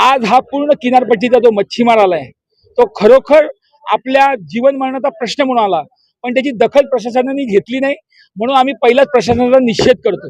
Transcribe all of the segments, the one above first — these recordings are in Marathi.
आज हा पूर्ण किनारपट्टीचा जो मच्छीमार आलाय तो खरोखर आपल्या जीवन मरणाचा प्रश्न म्हणून आला. पण त्याची दखल प्रशासनाने घेतली नाही म्हणून आम्ही पहिल्याच प्रशासनाचा निषेध करतो.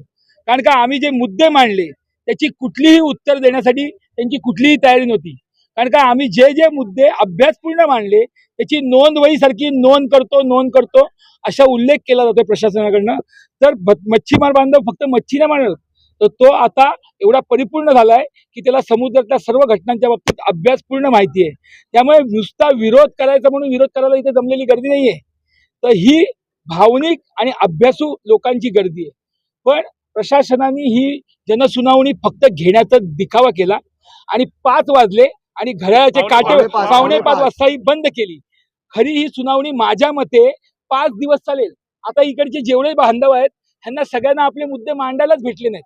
कारण का आम्ही जे मुद्दे मांडले त्याची कुठलीही उत्तर देण्यासाठी त्यांची कुठलीही तयारी नव्हती. कारण का आम्ही जे जे मुद्दे अभ्यासपूर्ण मांडले त्याची नोंद वहीसारखी नोंद करतो नोंद करतो असा उल्लेख केला जातो प्रशासनाकडनं. तर मच्छीमार बांधव फक्त मच्छी नाही मांडत तर तो आता एवढा परिपूर्ण झालाय की त्याला समुद्रातल्या सर्व घटनांच्या बाबतीत अभ्यासपूर्ण माहिती आहे. त्यामुळे नुसता विरोध करायचा म्हणून विरोध करायला इथे जमलेली गर्दी नाहीये. तर ही भावनिक आणि अभ्यासू लोकांची गर्दी आहे. पण प्रशासनाने ही जनसुनावणी फक्त घेण्याचा दिखावा केला आणि पाच वाजले आणि घड्याळाचे काटे पावणे पाच. वाजता ही बंद केली. खरी ही सुनावणी माझ्या मते पाच दिवस चालेल. आता इकडचे जेवढे बांधव आहेत त्यांना सगळ्यांना आपले मुद्दे मांडायलाच भेटले नाहीत.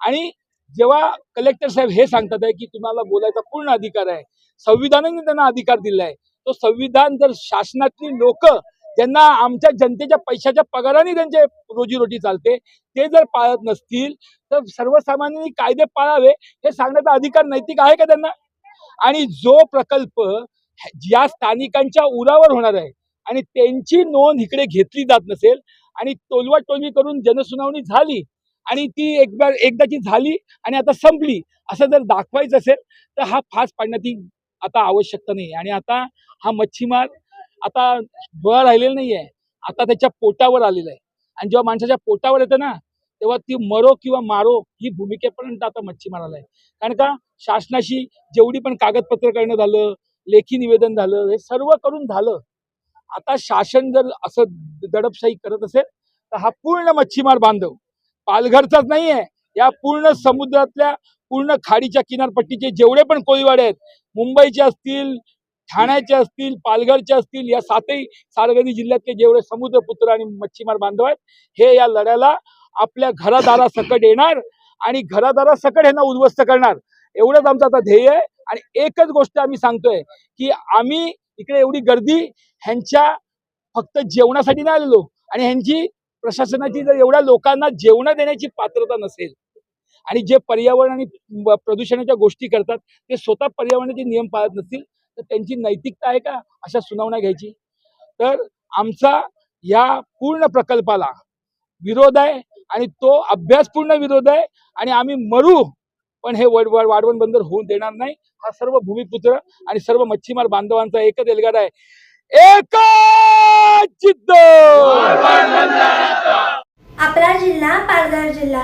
आणि जेव्हा कलेक्टर साहेब हे सांगतात आहे की तुम्हाला बोलायचा पूर्ण अधिकार आहे संविधानाने त्यांना अधिकार दिला आहे तो संविधान जर शासनातली लोक ज्यांना आमच्या जनतेच्या पैशाच्या पगाराने त्यांचे रोजीरोटी चालते ते जर पाळत नसतील तर सर्वसामान्यांनी कायदे पाळावे हे सांगण्याचा अधिकार नैतिक आहे का त्यांना? आणि जो प्रकल्प या स्थानिकांच्या उरावर होणार आहे आणि त्यांची नोंद इकडे घेतली जात नसेल आणि टोलवा टोलवी करून जनसुनावणी झाली आणि ती एकदा एकदाची झाली आणि आता संपली असं जर दाखवायचं असेल तर हा फास पाडण्याची आता आवश्यकता नाही. आणि आता हा मच्छीमार आता डोळा राहिलेला नाही आहे आता त्याच्या पोटावर आलेला आहे. आणि जेव्हा माणसाच्या पोटावर येतं ना तेव्हा ती मरो किंवा मारो ही भूमिकेपर्यंत आता मच्छीमाराला आहे कारण का शासनाशी जेवढी पण कागदपत्र करणं झालं लेखी निवेदन झालं हे सर्व करून झालं. आता शासन जर असं दडपशाही करत असेल तर हा पूर्ण मच्छीमार बांधव पालघरचाच नाही आहे या पूर्ण समुद्रातल्या पूर्ण खाडीच्या किनारपट्टीचे जेवढे पण कोळीवाडे आहेत मुंबईचे असतील ठाण्याचे असतील पालघरचे असतील या सातही सार्वजनिक जिल्ह्यातले जेवढे समुद्रपुत्र आणि मच्छीमार बांधव आहेत हे या लढ्याला आपल्या घरादारासकट येणार आणि घरादारासकट ह्यांना यांना उद्ध्वस्त करणार. एवढंच आमचं आता ध्येय आहे आणि एकच गोष्ट आम्ही सांगतोय की आम्ही इकडे एवढी गर्दी ह्यांच्या फक्त जेवणासाठी नाही आलेलो आणि ह्यांची प्रशासनाची जर एवढ्या लोकांना जेवण देण्याची पात्रता नसेल आणि जे पर्यावरण आणि प्रदूषणाच्या गोष्टी करतात ते स्वतः पर्यावरणाचे नियम पाळत नसतील तर त्यांची नैतिकता आहे का? अशा सुनावण्या घ्यायची. तर आमचा या पूर्ण प्रकल्पाला विरोध आहे आणि तो अभ्यासपूर्ण विरोध आहे आणि आम्ही मरू पण हे वड वाढवण बंदर होऊन देणार नाही. हा सर्व भूमिपुत्र आणि सर्व मच्छीमार बांधवांचा एकच एल्गार आहे. एकच